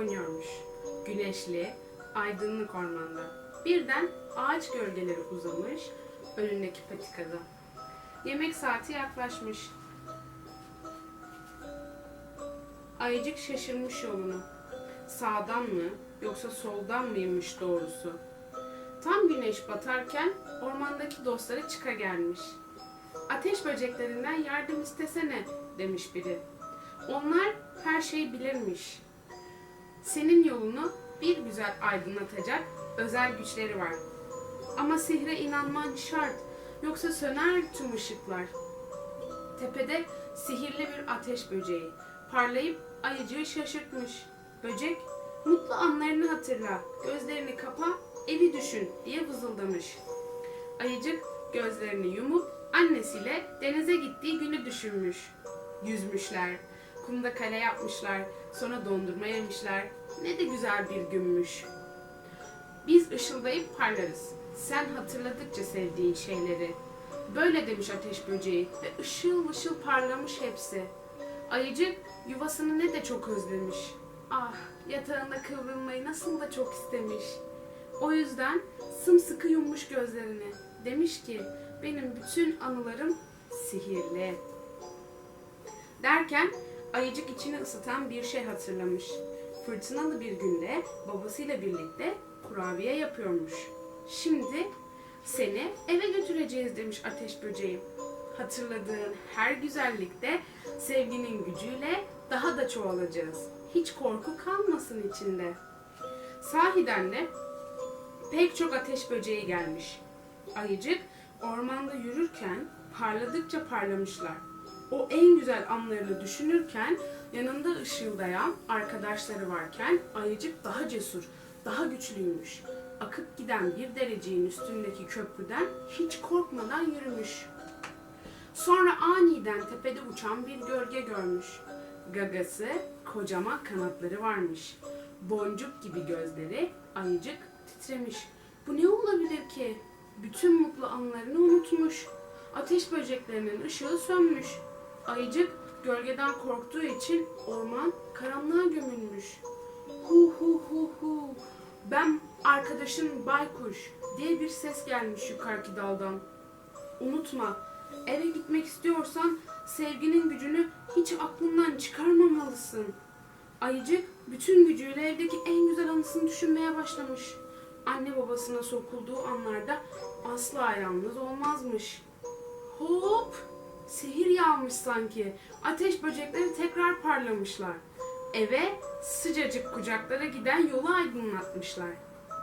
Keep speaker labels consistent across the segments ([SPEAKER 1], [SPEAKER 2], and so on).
[SPEAKER 1] oynuyormuş. Güneşli, aydınlık ormanda. Birden ağaç gölgeleri uzamış önündeki patikada. Yemek saati yaklaşmış. Ayıcık şaşırmış yolunu. Sağdan mı yoksa soldan mıymış doğrusu? Tam güneş batarken ormandaki dostları çıka gelmiş. Ateş böceklerinden yardım istesene demiş biri. Onlar her şeyi bilirmiş. Senin yolunu bir güzel aydınlatacak özel güçleri var. Ama sihre inanman şart. Yoksa söner tüm ışıklar. Tepede sihirli bir ateş böceği. Parlayıp ayıcığı şaşırtmış. Böcek, mutlu anlarını hatırla, gözlerini kapa, evi düşün diye vızıldamış. Ayıcık gözlerini yumup annesiyle denize gittiği günü düşünmüş. Yüzmüşler, kumda kale yapmışlar, sonra dondurma yemişler. Ne de güzel bir günmüş. Biz ışıldayıp parlarız. Sen hatırladıkça sevdiğin şeyleri. Böyle demiş ateş böceği ve ışıl ışıl parlamış hepsi. Ayıcık yuvasını ne de çok özlemiş. Ah yatağında kıvrılmayı nasıl da çok istemiş. O yüzden sımsıkı yummuş gözlerini. Demiş ki benim bütün anılarım sihirli. Derken ayıcık içini ısıtan bir şey hatırlamış. Fırtınalı bir günde babasıyla birlikte kurabiye yapıyormuş. Şimdi seni eve götüreceğiz demiş ateş böceği. Hatırladığın her güzellikte sevginin gücüyle daha da çoğalacağız. Hiç korku kalmasın içinde. Sahiden de pek çok ateş böceği gelmiş. Ayıcık ormanda yürürken parladıkça parlamışlar. O en güzel anlarını düşünürken yanında ışıldayan arkadaşları varken ayıcık daha cesur, daha güçlüymüş. Akıp giden bir dereceğin üstündeki köprüden hiç korkmadan yürümüş. Sonra aniden tepede uçan bir gölge görmüş. Gagası, kocaman kanatları varmış. Boncuk gibi gözleri ayıcık titremiş. Bu ne olabilir ki? Bütün mutlu anlarını unutmuş. Ateş böceklerinin ışığı sönmüş. Ayıcık gölgeden korktuğu için orman karanlığa gömülmüş. Hu hu hu hu. Ben arkadaşın baykuş diye bir ses gelmiş yukarıki daldan. Unutma, eve gitmek istiyorsan sevginin gücünü hiç aklından çıkarmamalısın. Ayıcık bütün gücüyle evdeki en güzel anısını düşünmeye başlamış. Anne babasına sokulduğu anlarda asla yalnız olmazmış. Hop! Sihir yağmış sanki. Ateş böcekleri tekrar parlamışlar. Eve sıcacık kucaklara giden yolu aydınlatmışlar.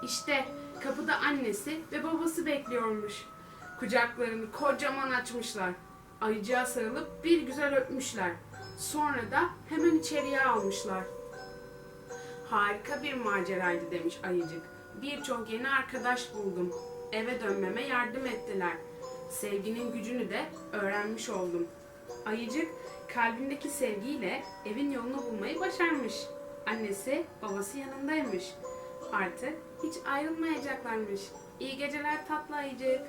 [SPEAKER 1] İşte kapıda annesi ve babası bekliyormuş. Kucaklarını kocaman açmışlar. Ayıcığa sarılıp bir güzel öpmüşler. Sonra da hemen içeriye almışlar. Harika bir maceraydı demiş ayıcık. Birçok yeni arkadaş buldum. Eve dönmeme yardım ettiler. Sevginin gücünü de öğrenmiş oldum. Ayıcık kalbindeki sevgiyle evin yolunu bulmayı başarmış. Annesi, babası yanındaymış. Artık hiç ayrılmayacaklarmış. İyi geceler tatlı ayıcık.